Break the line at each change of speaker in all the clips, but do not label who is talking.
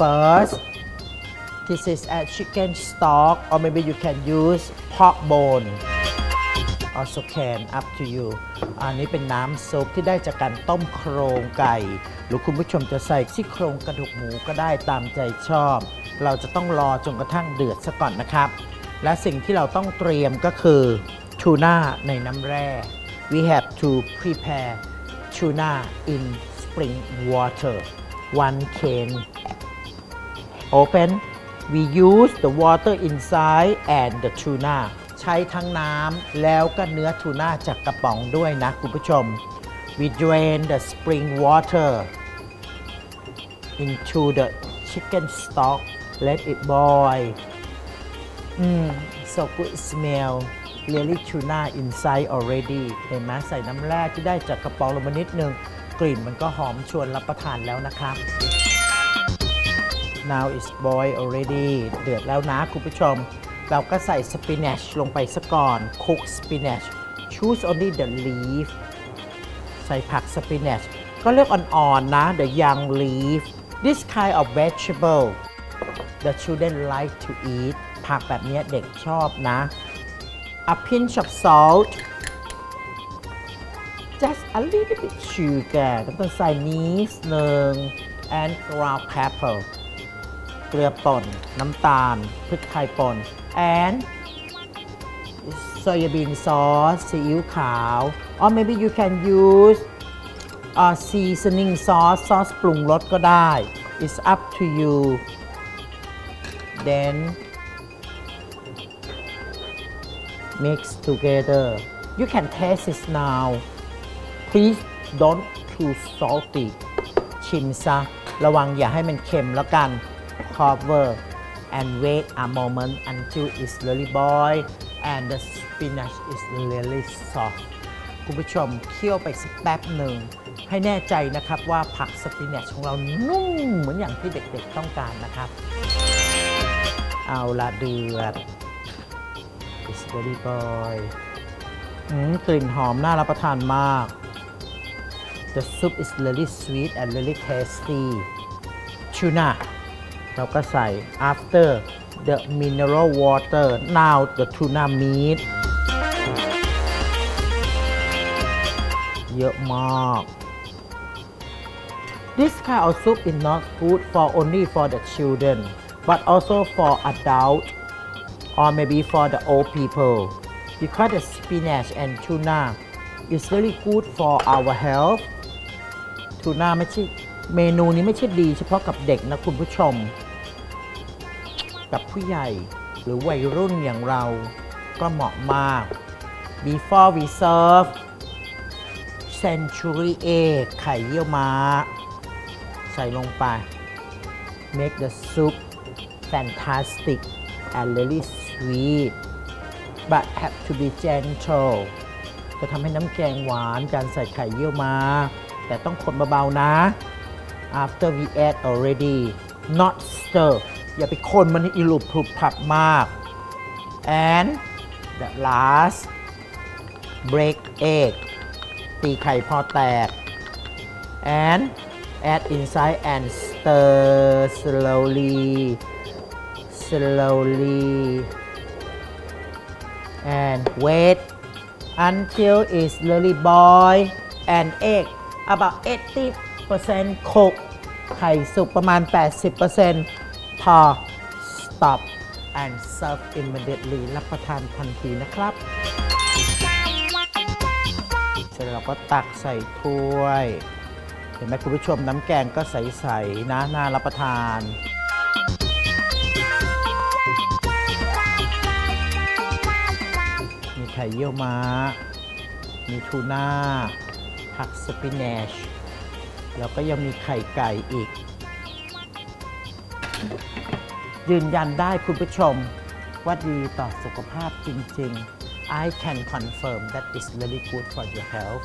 First, this is a chicken stock, or maybe you can use pork bone. Also can up to you อันนี้เป็นน้ำซุปที่ได้จากการต้มโครงไก่ หรือคุณผู้ชมจะใส่ซี่โครงกระดูกหมูก็ได้ตามใจชอบ เราจะต้องรอจนกระทั่งเดือดซะก่อนนะครับ และสิ่งที่เราต้องเตรียมก็คือทูน่าในน้ำแร่ we have to prepare tuna in spring water one can open we use the water inside and the tuna ใช้ทั้งน้ำแล้วก็เนื้อทูน่าจากกระป๋องด้วยนะคุณผู้ชม we drain the spring water into the chicken stock let it boil mm, so good smell really tuna inside already เห็นไหมใส่น้ำแร่ที่ได้จากกระป๋องลงมานิดนึง กลิ่นมันก็หอมชวนรับประทานแล้วนะครับ now is boiled already เดือดแล้วนะคุณผู้ชม เราก็ใส่สปินัชลงไปซะก่อน cook spinach choose only the leaf ใส่ผักสปินัชก็เลือกอ่อนๆนะ the young leaf this kind of vegetable the children like to eat ผักแบบนี้เด็กชอบนะ a pinch of salt just a little bit sugar น้ำตาลทรายนิดนึง and ground pepper เกลือป่น น้ำตาล พริกไทยป่น and soybean sauce ซีอิ๊วขาว or maybe you can use uh, seasoning sauce ซอสปรุงรสก็ได้ it's up to you then mix together you can taste it now please don't too salty ชิมซะ ระวังอย่าให้มันเค็มแล้วกัน cover and wait a moment until it's really boiled and the spinach is really soft คุณผู้ชมเคี่ยวไปสักแป๊บหนึ่ง ให้แน่ใจนะครับว่าผักสปินัชของเรานุ่มเหมือนอย่างที่เด็กๆต้องการนะครับ เอาละเดือด it's very boiled กลิ่นหอมน่ารับประทานมาก The soup is really sweet and really tasty. Tuna เราก็ใส่ after the mineral water now the tuna meat เยอะมาก This kind of soup is not good for only for the children but also for adult or maybe for the old people because the spinach and tuna is really good for our health ทูน่าไม่ใช่ เมนูนี้ไม่ใช่ดีเฉพาะกับเด็กนะคุณผู้ชม กับผู้ใหญ่หรือวัยรุ่นอย่างเราก็เหมาะมาก before we serve century egg ไข่เยี่ยวม้า ใส่ลงไป make the soup fantastic and really sweet but have to be gentle จะทำให้น้ำแกงหวานการใส่ไข่เยี่ยวม้า แต่ต้องคนเบาๆนะ after we add already not stir อย่าไปคนมันให้อิลุบพลุบพลับมาก and the last break egg ตีไข่พอแตก and add inside and stir slowly slowly and wait until it's really boil and egg about 80 cook ไข่สุกประมาณ 80%พอ stop and serve immediately รับประทานทันทีนะครับ เสร็จแล้วเราก็ตักใส่ถ้วย เห็นไหมคุณผู้ชมน้ำแกงก็ใสๆนะน่ารับประทานมีไข่เยี่ยวม้า มีทูน่า ผักสปินัช แล้วก็ยังมีไข่ไก่อีก ยืนยันได้คุณผู้ชมว่าดีต่อสุขภาพจริง ๆ I can confirm that it's really good for your health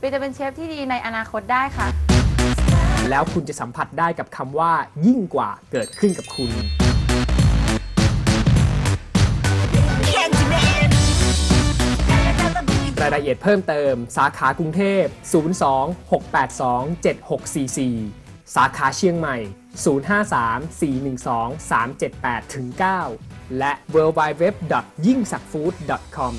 ปีจะเป็นเชฟที่ดีในอนาคตได้ค่ะ
แล้วคุณจะสัมผัสได้กับคำว่า ยิ่งกว่าเกิดขึ้นกับคุณ รายละเอียดเพิ่มเติม สาขากรุงเทพ 02-682-7644 สาขาเชียงใหม่ 053-412-378-9 และ w w w y i n g s a k f o o d c o m